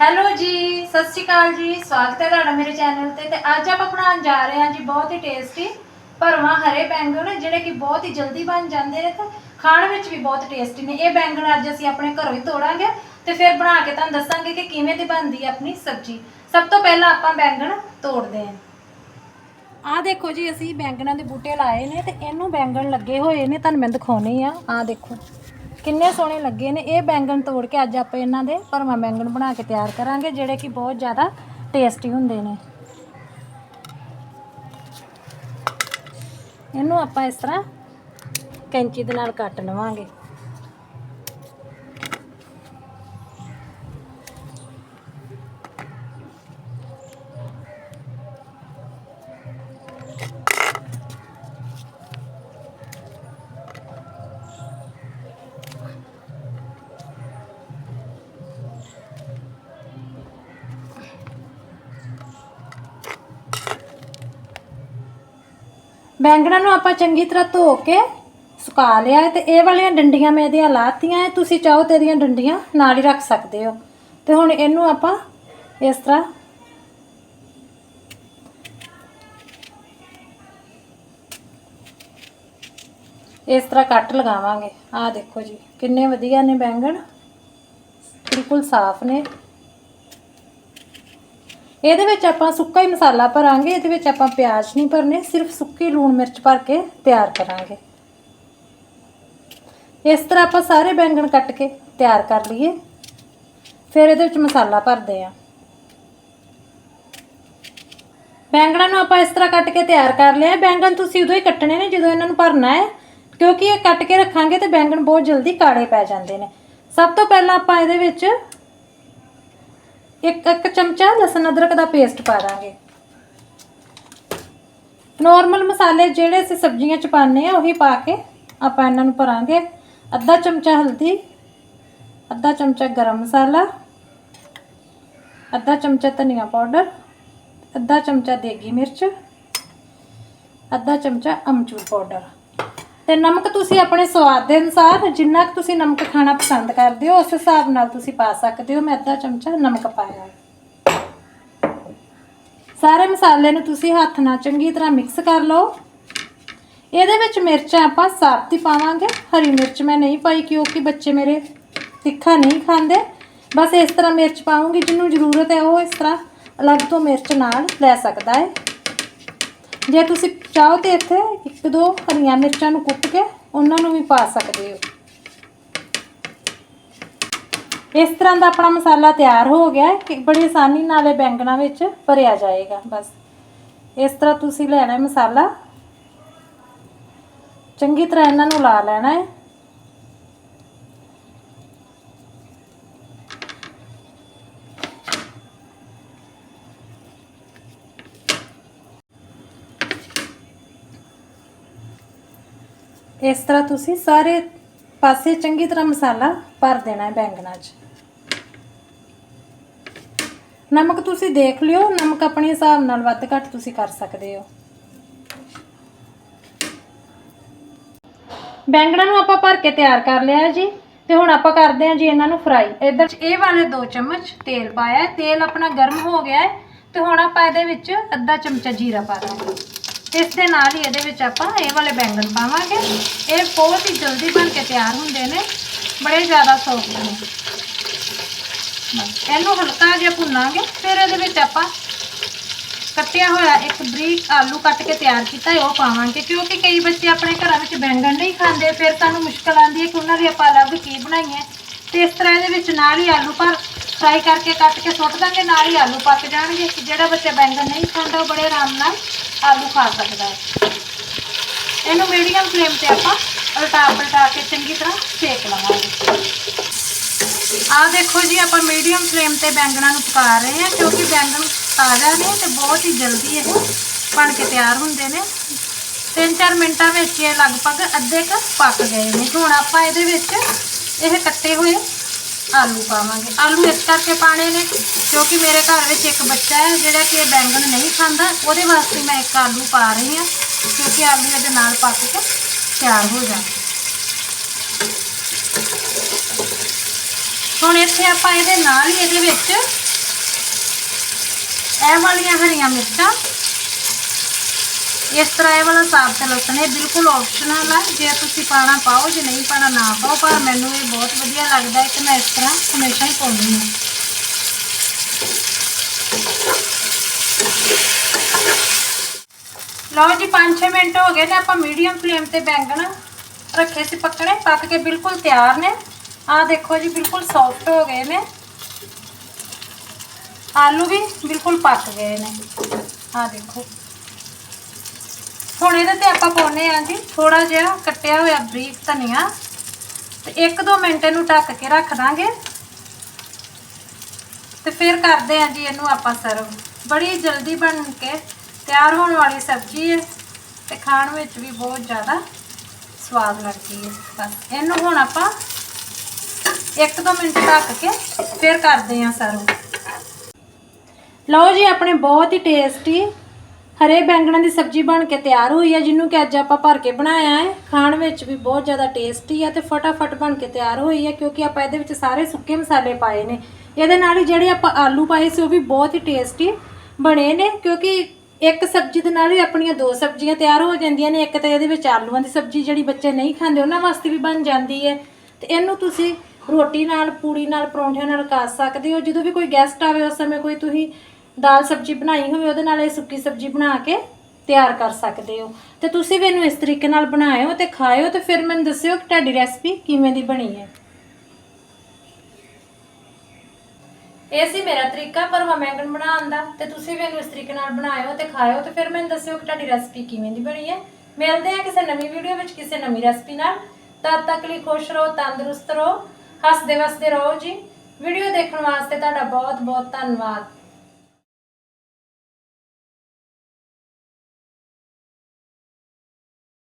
Hello ਜੀ, ਸਤਿ ਸ਼੍ਰੀ ਅਕਾਲ ਜੀ। ਸਵਾਗਤ ਹੈ ਤੁਹਾਡਾ ਮੇਰੇ ਚੈਨਲ ਤੇ ਤੇ ਅੱਜ ਆਪਾਂ ਬਣਾਉਣ ਜਾ ਰਹੇ ਹਾਂ ਜੀ ਬਹੁਤ ਹੀ ਟੇਸਟੀ ਭਰਵਾਂ ਹਰੇ ਬੈਂਗਣ, ਜਿਹੜੇ ਕਿ ਬਹੁਤ ਹੀ ਜਲਦੀ ਬਣ ਜਾਂਦੇ ਨੇ ਤੇ ਖਾਣ ਵਿੱਚ ਵੀ ਬਹੁਤ ਟੇਸਟੀ ਨੇ। ਇਹ ਬੈਂਗਣ ਅੱਜ ਅਸੀਂ ਆਪਣੇ ਘਰੋਂ ਹੀ ਤੋੜਾਂਗੇ ਤੇ ਫਿਰ ਬਣਾ ਕੇ ਤੁਹਾਨੂੰ ਦੱਸਾਂਗੇ ਕਿ ਕਿਵੇਂ ਦੀ ਬਣਦੀ ਹੈ ਆਪਣੀ ਸਬਜ਼ੀ। ਸਭ ਤੋਂ ਪਹਿਲਾਂ ਆਪਾਂ ਬੈਂਗਣ ਤੋੜਦੇ ਹਾਂ। ਆਹ ਦੇਖੋ ਜੀ, ਅਸੀਂ ਬੈਂਗਣਾਂ ਦੇ ਬੂਟੇ ਲਾਏ ਨੇ ਤੇ ਇਹਨੂੰ ਬੈਂਗਣ ਲੱਗੇ ਹੋਏ ਨੇ। ਤੁਹਾਨੂੰ ਮੈਂ ਦਿਖਾਉਣੀ ਆ। ਆਹ ਦੇਖੋ। ਕਿੰਨੇ ਸੋਹਣੇ ਲੱਗੇ ਨੇ। ਇਹ ਬੈਂਗਣ ਤੋੜ ਕੇ ਅੱਜ ਆਪਾਂ ਇਹਨਾਂ ਦੇ ਭਰਵਾਂ ਬੈਂਗਣ ਬਣਾ ਕੇ ਤਿਆਰ ਕਰਾਂਗੇ, ਜਿਹੜੇ ਕਿ ਬਹੁਤ ਜ਼ਿਆਦਾ ਟੇਸਟੀ ਹੁੰਦੇ ਨੇ। ਇਹਨੂੰ ਆਪਾਂ ਇਸ ਤਰ੍ਹਾਂ ਕੈਂਚੀ ਦੇ ਨਾਲ ਕੱਟ ਲਵਾਂਗੇ। ਬੈਂਗਣਾਂ ਨੂੰ ਆਪਾਂ ਚੰਗੀ ਤਰ੍ਹਾਂ ਧੋ ਕੇ ਸੁਕਾ ਲਿਆ ਹੈ ਤੇ ਇਹ ਵਾਲੀਆਂ ਡੰਡੀਆਂ ਮੈਂ ਇਹਦੀਆਂ ਲਾਤੀਆਂ ਹੈ, ਤੁਸੀਂ ਚਾਹੋ ਤੇ ਇਹਦੀਆਂ ਡੰਡੀਆਂ ਨਾਲ ਹੀ ਰੱਖ ਸਕਦੇ ਹੋ। ਤੇ ਹੁਣ ਇਹਨੂੰ ਆਪਾਂ ਇਸ ਤਰ੍ਹਾਂ ਇਸ ਤਰ੍ਹਾਂ ਕੱਟ ਲਗਾਵਾਂਗੇ। ਆਹ ਦੇਖੋ ਜੀ, ਕਿੰਨੇ ਵਧੀਆ ਨੇ ਬੈਂਗਣ। ਬਿਲਕੁਲ ਸਾਫ਼ ਨੇ। ਇਹਦੇ ਵਿੱਚ ਆਪਾਂ ਸੁੱਕਾ ਹੀ ਮਸਾਲਾ ਭਰਾਂਗੇ, ਇਹਦੇ ਵਿੱਚ ਆਪਾਂ ਪਿਆਜ਼ ਨਹੀਂ ਭਰਨੇ, ਸਿਰਫ ਸੁੱਕੀ ਲੂਣ ਮਿਰਚ ਭਰ ਕੇ ਤਿਆਰ ਕਰਾਂਗੇ। ਇਸ ਤਰ੍ਹਾਂ ਆਪਾਂ ਸਾਰੇ ਬੈਂਗਣ ਕੱਟ ਕੇ ਤਿਆਰ ਕਰ ਲਈਏ। ਫਿਰ ਇਹਦੇ ਵਿੱਚ ਮਸਾਲਾ ਭਰਦੇ ਆ ਬੈਂਗਣਾਂ ਨੂੰ ਆਪਾਂ ਇਸ ਤਰ੍ਹਾਂ ਕੱਟ ਕੇ ਤਿਆਰ ਕਰ ਲਿਆ। ਬੈਂਗਣ ਤੁਸੀਂ ਉਦੋਂ ਹੀ ਕੱਟਣੇ ਨੇ ਜਦੋਂ ਇਹਨਾਂ ਨੂੰ ਭਰਨਾ ਹੈ, ਕਿਉਂਕਿ ਇਹ ਕੱਟ ਕੇ ਰੱਖਾਂਗੇ ਤੇ ਬੈਂਗਣ ਬਹੁਤ ਜਲਦੀ ਕਾੜੇ ਪੈ ਜਾਂਦੇ ਨੇ। ਸਭ ਤੋਂ ਪਹਿਲਾਂ ਆਪਾਂ ਇਹਦੇ ਵਿੱਚ ਇੱਕ ਇੱਕ ਚਮਚਾ ਲਸਣ ਅਦਰਕ ਦਾ ਪੇਸਟ ਪਾ ਦਾਂਗੇ। ਨਾਰਮਲ ਮਸਾਲੇ ਜਿਹੜੇ ਅਸੀਂ ਸਬਜ਼ੀਆਂ ਚ ਪਾਉਂਦੇ ਆ ਉਹੀ ਪਾ ਕੇ ਆਪਾਂ ਇਹਨਾਂ ਨੂੰ ਭਰਾਂਗੇ। ਅੱਧਾ ਚਮਚਾ ਹਲਦੀ, ਅੱਧਾ ਚਮਚਾ ਗਰਮ ਮਸਾਲਾ, ਅੱਧਾ ਚਮਚਾ ਧਨੀਆ ਪਾਊਡਰ, ਅੱਧਾ ਚਮਚਾ ਦੇਗੀ ਮਿਰਚ, ਅੱਧਾ ਚਮਚਾ ਅਮਚੂਰ ਪਾਊਡਰ। ਤੇ ਨਮਕ ਤੁਸੀਂ ਆਪਣੇ ਸਵਾਦ ਦੇ ਅਨੁਸਾਰ ਜਿੰਨਾ ਕੁ ਤੁਸੀਂ ਨਮਕ ਖਾਣਾ ਪਸੰਦ ਕਰਦੇ ਹੋ, ਉਸ ਹਿਸਾਬ ਨਾਲ ਤੁਸੀਂ ਪਾ ਸਕਦੇ ਹੋ। ਮੈਂ ਅੱਧਾ ਚਮਚਾ ਨਮਕ ਪਾਇਆ। ਹੈ ਸਾਰੇ ਮਸਾਲੇ ਨੂੰ ਤੁਸੀਂ ਹੱਥ ਨਾਲ ਚੰਗੀ ਤਰ੍ਹਾਂ ਮਿਕਸ ਕਰ ਲਓ। ਇਹਦੇ ਵਿੱਚ ਮਿਰਚਾਂ ਆਪਾਂ ਸਾਬਤੀ ਪਾਵਾਂਗੇ। ਹਰੀ ਮਿਰਚ ਮੈਂ ਨਹੀਂ ਪਾਈ ਕਿਉਂਕਿ ਬੱਚੇ ਮੇਰੇ ਤਿੱਖਾ ਨਹੀਂ ਖਾਂਦੇ। ਬਸ ਇਸ ਤਰ੍ਹਾਂ ਮਿਰਚ ਪਾਉਂਗੀ। ਜਿਹਨੂੰ ਜ਼ਰੂਰਤ ਹੈ ਉਹ ਇਸ ਤਰ੍ਹਾਂ ਅਲੱਗ ਤੋਂ ਮਿਰਚ ਨਾਲ ਲੈ ਸਕਦਾ ਹੈ। ਜੇ ਤੁਸੀਂ ਚਾਹੋ ਤੇ ਇੱਥੇ ਇੱਕ ਦੋ ਹਰੀਆਂ ਮਿਰਚਾਂ ਨੂੰ ਕੁੱਟ ਕੇ ਉਹਨਾਂ ਨੂੰ ਵੀ ਪਾ ਸਕਦੇ ਹੋ। ਇਸ ਤਰ੍ਹਾਂ ਦਾ ਆਪਣਾ ਮਸਾਲਾ ਤਿਆਰ ਹੋ ਗਿਆ ਕਿ ਬੜੀ ਆਸਾਨੀ ਨਾਲ ਇਹ ਬੈਂਗਣਾ ਵਿੱਚ ਭਰਿਆ ਜਾਏਗਾ, ਬਸ। ਇਸ ਤਰ੍ਹਾਂ ਤੁਸੀਂ ਲੈਣਾ ਹੈ ਮਸਾਲਾ। ਚੰਗੀ ਤਰ੍ਹਾਂ ਇਹਨਾਂ ਨੂੰ ਲਾ ਲੈਣਾ ਹੈ। ਇਸ ਤਰ੍ਹਾਂ ਤੁਸੀਂ ਸਾਰੇ ਪਾਸੇ ਚੰਗੀ ਤਰ੍ਹਾਂ ਮਸਾਲਾ ਭਰ ਦੇਣਾ ਹੈ ਬੈਂਗਣਾ 'ਚ। ਨਮਕ ਤੁਸੀਂ ਦੇਖ ਲਿਓ, ਨਮਕ ਆਪਣੇ ਹਿਸਾਬ ਨਾਲ ਵੱਧ ਘੱਟ ਤੁਸੀਂ ਕਰ ਸਕਦੇ ਹੋ। ਬੈਂਗਣਾ ਨੂੰ ਆਪਾਂ ਭਰ ਕੇ ਤਿਆਰ ਕਰ ਲਿਆ ਜੀ, ਤੇ ਹੁਣ ਆਪਾਂ ਕਰਦੇ ਹਾਂ ਜੀ ਇਹਨਾਂ ਨੂੰ ਫਰਾਈ। ਇਧਰ ਇਹ ਵਾਲੇ 2 ਚਮਚ ਤੇਲ ਪਾਇਆ ਤੇਲ ਆਪਣਾ ਗਰਮ ਹੋ ਗਿਆ ਹੈ, ਤੇ ਹੁਣ ਆਪਾਂ ਇਹਦੇ ਵਿੱਚ ਅੱਧਾ ਚਮਚਾ ਜੀਰਾ ਪਾ ਦਾਂਗੇ। ਇਸ ਦੇ ਨਾਲ ਹੀ ਇਹਦੇ ਵਿੱਚ ਆਪਾਂ ਇਹ ਵਾਲੇ ਬੈਂਗਣ ਪਾਵਾਂਗੇ। ਇਹ ਬਹੁਤ ਹੀ ਜਲਦੀ ਬਣ ਕੇ ਤਿਆਰ ਹੁੰਦੇ ਨੇ। ਬੜੇ ਜ਼ਿਆਦਾ ਸੌਫਟ ਨੇ। ਇਹਨੂੰ ਹਲਕਾ ਜਿਹਾ ਭੁੰਨਾਂਗੇ। ਫਿਰ ਇਹਦੇ ਵਿੱਚ ਆਪਾਂ ਕੱਟਿਆ ਹੋਇਆ ਇੱਕ ਬਰੀਕ ਆਲੂ ਕੱਟ ਕੇ ਤਿਆਰ ਕੀਤਾ ਹੈ ਉਹ ਪਾਵਾਂਗੇ। ਕਿਉਂਕਿ ਕਈ ਬੱਚੇ ਆਪਣੇ ਘਰਾਂ ਵਿੱਚ ਬੈਂਗਣ ਨਹੀਂ ਖਾਂਦੇ, ਫਿਰ ਸਾਨੂੰ ਮੁਸ਼ਕਲ ਆਉਂਦੀ ਹੈ ਕਿ ਉਹਨਾਂ ਦੀ ਆਪਾਂ ਅਲੱਗ ਕੀ ਬਣਾਈਏ। ਤੇ ਇਸ ਤਰ੍ਹਾਂ ਇਹਦੇ ਵਿੱਚ ਨਾਲ ਹੀ ਆਲੂ ਪਰ ਫਰਾਈ ਕਰਕੇ ਕੱਟ ਕੇ ਸੁੱਟ ਦਾਂਗੇ, ਨਾਲ ਹੀ ਆਲੂ ਪੱਕ ਜਾਣਗੇ। ਜਿਹੜਾ ਬੱਚਾ ਬੈਂਗਣ ਨਹੀਂ ਖਾਂਦਾ, ਉਹ ਬੜੇ ਆਰਾਮ ਨਾਲ ਆਲੂ ਖਾ ਸਕਦਾ ਹੈ। ਇਹਨੂੰ ਮੀਡੀਅਮ ਫਲੇਮ ਤੇ ਆਪਾਂ ਉਲਟਾ ਪਲਟਾ ਕੇ ਚੰਗੀ ਤਰ੍ਹਾਂ ਸੇਕ ਲਵਾਂਗੇ। ਆਹ ਦੇਖੋ ਜੀ, ਆਪਾਂ ਮੀਡੀਅਮ ਫਲੇਮ ਤੇ ਬੈਂਗਣਾ ਨੂੰ ਪਕਾ ਰਹੇ ਹਾਂ, ਕਿਉਂਕਿ ਬੈਂਗਣ ਤਾਜ਼ਾ ਨੇ ਤੇ ਬਹੁਤ ਹੀ ਜਲਦੀ ਇਹ ਬਣ ਕੇ ਤਿਆਰ ਹੁੰਦੇ ਨੇ। 3-4 ਮਿੰਟਾਂ ਵਿੱਚ ਇਹ ਲਗਭਗ ਅੱਧੇ ਕ ਪੱਕ ਗਏ ਨੇ। ਹੁਣ ਆਪਾਂ ਇਹਦੇ ਵਿੱਚ ਇਹ ਕੱਟੇ ਹੋਏ ਆਲੂ ਪਾਵਾਂਗੇ। ਆਲੂ ਇਸ ਕਰਕੇ ਪਾਣੇ ਨੇ ਕਿਉਂਕਿ ਮੇਰੇ ਘਰ ਵਿੱਚ ਇੱਕ ਬੱਚਾ ਹੈ, ਜਿਹੜਾ ਕਿ ਇਹ ਬੈਂਗਣ ਨਹੀਂ ਖਾਂਦਾ। ਉਹਦੇ ਵਾਸਤੇ ਮੈਂ ਇੱਕ ਆਲੂ ਪਾ ਰਹੀ ਹਾਂ, ਕਿਉਂਕਿ ਆਲੂ ਇਹਦੇ ਨਾਲ ਪੱਕ ਕੇ ਤਿਆਰ ਹੋ ਜਾਣਗੇ ਹੁਣ ਇੱਥੇ ਆਪਾਂ ਇਹਦੇ ਨਾਲ ਹੀ ਇਹਦੇ ਵਿੱਚ ਇਹ ਵਾਲੀਆਂ ਹਰੀਆਂ ਮਿਰਚਾਂ ਇਸ ਤਰ੍ਹਾਂ ਇਹ ਵਾਲਾ ਸਾਬਤ ਲਸਣ ਇਹ ਬਿਲਕੁਲ ਆਪਸ਼ਨਲ ਹੈ ਜੇ ਤੁਸੀਂ ਪਾਣਾ ਪਾਓ, ਜੇ ਨਹੀਂ ਪਾਣਾ ਨਾ ਪਾਓ, ਪਰ ਮੈਨੂੰ ਇਹ ਬਹੁਤ ਵਧੀਆ ਲੱਗਦਾ ਹੈ ਕਿ ਮੈਂ ਇਸ ਤਰ੍ਹਾਂ ਹਮੇਸ਼ਾ ਹੀ ਪਾਉਂਦੀ ਹਾਂ। ਲਓ ਜੀ 5-6 ਮਿੰਟ ਹੋ ਗਏ ਨੇ, ਆਪਾਂ ਮੀਡੀਅਮ ਫਲੇਮ ਤੇ ਬੈਂਗਣ ਰੱਖੇ ਸੀ ਪੱਕਣੇ, ਪੱਕ ਕੇ ਬਿਲਕੁਲ ਤਿਆਰ ਨੇ। ਆਹ ਦੇਖੋ ਜੀ, ਬਿਲਕੁਲ ਸੌਫਟ ਹੋ ਗਏ ਨੇ। ਆਲੂ ਵੀ ਬਿਲਕੁਲ ਪੱਕ ਗਏ ਨੇ। ਆਹ ਦੇਖੋ। ਹੁਣ ਇਹਦੇ ਤੇ ਆਪਾਂ ਪਾਉਨੇ ਆ ਜੀ ਥੋੜਾ ਜਿਹਾ ਕੱਟਿਆ ਹੋਇਆ ਬਰੀਕ ਧਨੀਆ। ਤੇ 1-2 ਮਿੰਟ ਇਹਨੂੰ ਢੱਕ ਕੇ ਰੱਖ ਦਾਂਗੇ। ਤੇ ਫਿਰ ਕਰਦੇ ਆ ਜੀ ਇਹਨੂੰ ਆਪਾਂ ਸਰਵ। ਬੜੀ ਜਲਦੀ ਬਣ ਕੇ ਤਿਆਰ ਹੋਣ ਵਾਲੀ ਸਬਜ਼ੀ ਹੈ ਤੇ ਖਾਣ ਵਿੱਚ ਵੀ ਬਹੁਤ ਜ਼ਿਆਦਾ ਸਵਾਦ ਲੱਗਦੀ ਹੈ। ਬਸ ਇਹਨੂੰ ਹੁਣ ਆਪਾਂ 1-2 ਮਿੰਟ ਢੱਕ ਕੇ ਫਿਰ ਕਰਦੇ ਆ ਸਰਵ। ਲਓ ਜੀ, ਆਪਣੇ ਬਹੁਤ ਹੀ ਟੇਸਟੀ ਹਰੇ ਬੈਂਗਣਾਂ ਦੀ ਸਬਜ਼ੀ ਬਣ ਕੇ ਤਿਆਰ ਹੋਈ ਹੈ ਜਿਹਨੂੰ ਕਿ ਅੱਜ ਆਪਾਂ ਭਰ ਕੇ ਬਣਾਇਆ ਹੈ। ਖਾਣ ਵਿੱਚ ਵੀ ਬਹੁਤ ਜ਼ਿਆਦਾ ਟੇਸਟੀ ਹੈ ਤੇ ਫਟਾਫਟ ਬਣ ਕੇ ਤਿਆਰ ਹੋਈ ਹੈ ਕਿਉਂਕਿ ਆਪਾਂ ਇਹਦੇ ਵਿੱਚ ਸਾਰੇ ਸੁੱਕੇ ਮਸਾਲੇ ਪਾਏ ਨੇ। ਇਹਦੇ ਨਾਲ ਹੀ ਜਿਹੜੇ ਆਪਾਂ ਆਲੂ ਪਾਏ ਸੀ, ਉਹ ਵੀ ਬਹੁਤ ਹੀ ਟੇਸਟੀ ਬਣੇ ਨੇ, ਕਿਉਂਕਿ ਇੱਕ ਸਬਜ਼ੀ ਦੇ ਨਾਲ ਹੀ ਆਪਣੀਆਂ ਦੋ ਸਬਜ਼ੀਆਂ ਤਿਆਰ ਹੋ ਜਾਂਦੀਆਂ ਨੇ। ਇੱਕ ਤਾਂ ਇਹਦੇ ਵਿੱਚ ਆਲੂਆਂ ਦੀ ਸਬਜ਼ੀ ਜਿਹੜੀ ਬੱਚੇ ਨਹੀਂ ਖਾਂਦੇ, ਉਹਨਾਂ ਵਾਸਤੇ ਵੀ ਬਣ ਜਾਂਦੀ ਹੈ। ਤੇ ਇਹਨੂੰ ਤੁਸੀਂ ਰੋਟੀ ਨਾਲ, ਪੂੜੀ ਨਾਲ, ਪਰੌਂਠਿਆਂ ਨਾਲ ਖਾ ਸਕਦੇ ਹੋ। ਜਦੋਂ ਵੀ ਕੋਈ ਗੈਸਟ ਆਵੇ ਉਸ ਸਮੇਂ ਕੋਈ ਤੁਸੀਂ ਦਾਲ ਸਬਜ਼ੀ ਬਣਾਈ ਹੋਵੇ, ਉਹਦੇ ਨਾਲ ਇਹ ਸੁੱਕੀ ਸਬਜ਼ੀ ਬਣਾ ਕੇ ਤਿਆਰ ਕਰ ਸਕਦੇ ਹੋ। ਤੇ ਤੁਸੀਂ ਵੀ ਇਹਨੂੰ ਇਸ ਤਰੀਕੇ ਨਾਲ ਬਣਾਇਓ ਤੇ ਖਾਇਓ ਤੇ ਫਿਰ ਮੈਨੂੰ ਦੱਸਿਓ ਕਿ ਤੁਹਾਡੀ ਰੈਸਪੀ ਕਿਵੇਂ ਦੀ ਬਣੀ ਹੈ। ਇਹ ਸੀ ਮੇਰਾ ਤਰੀਕਾ ਪਰਵਾ ਮੈਂਗਣ ਬਣਾਉਣ ਦਾ। ਤੇ ਤੁਸੀਂ ਵੀ ਇਹਨੂੰ ਇਸ ਤਰੀਕੇ ਨਾਲ ਬਣਾਇਓ ਤੇ ਖਾਇਓ ਤੇ ਫਿਰ ਮੈਨੂੰ ਦੱਸਿਓ ਕਿ ਤੁਹਾਡੀ ਰੈਸਪੀ ਕਿਵੇਂ ਦੀ ਬਣੀ ਹੈ। ਮਿਲਦੇ ਆ ਕਿਸੇ ਨਵੀਂ ਵੀਡੀਓ ਵਿੱਚ ਕਿਸੇ ਨਵੀਂ ਰੈਸਪੀ ਨਾਲ। ਤਦ ਤੱਕ ਲਈ ਖੁਸ਼ ਰਹੋ, ਤੰਦਰੁਸਤ ਰਹੋ, ਹੱਸਦੇ ਵਸਦੇ ਰਹੋ ਜੀ। ਵੀਡੀਓ ਦੇਖਣ ਵਾਸਤੇ ਤੁਹਾਡਾ ਬਹੁਤ ਬਹੁਤ ਧੰਨਵਾਦ।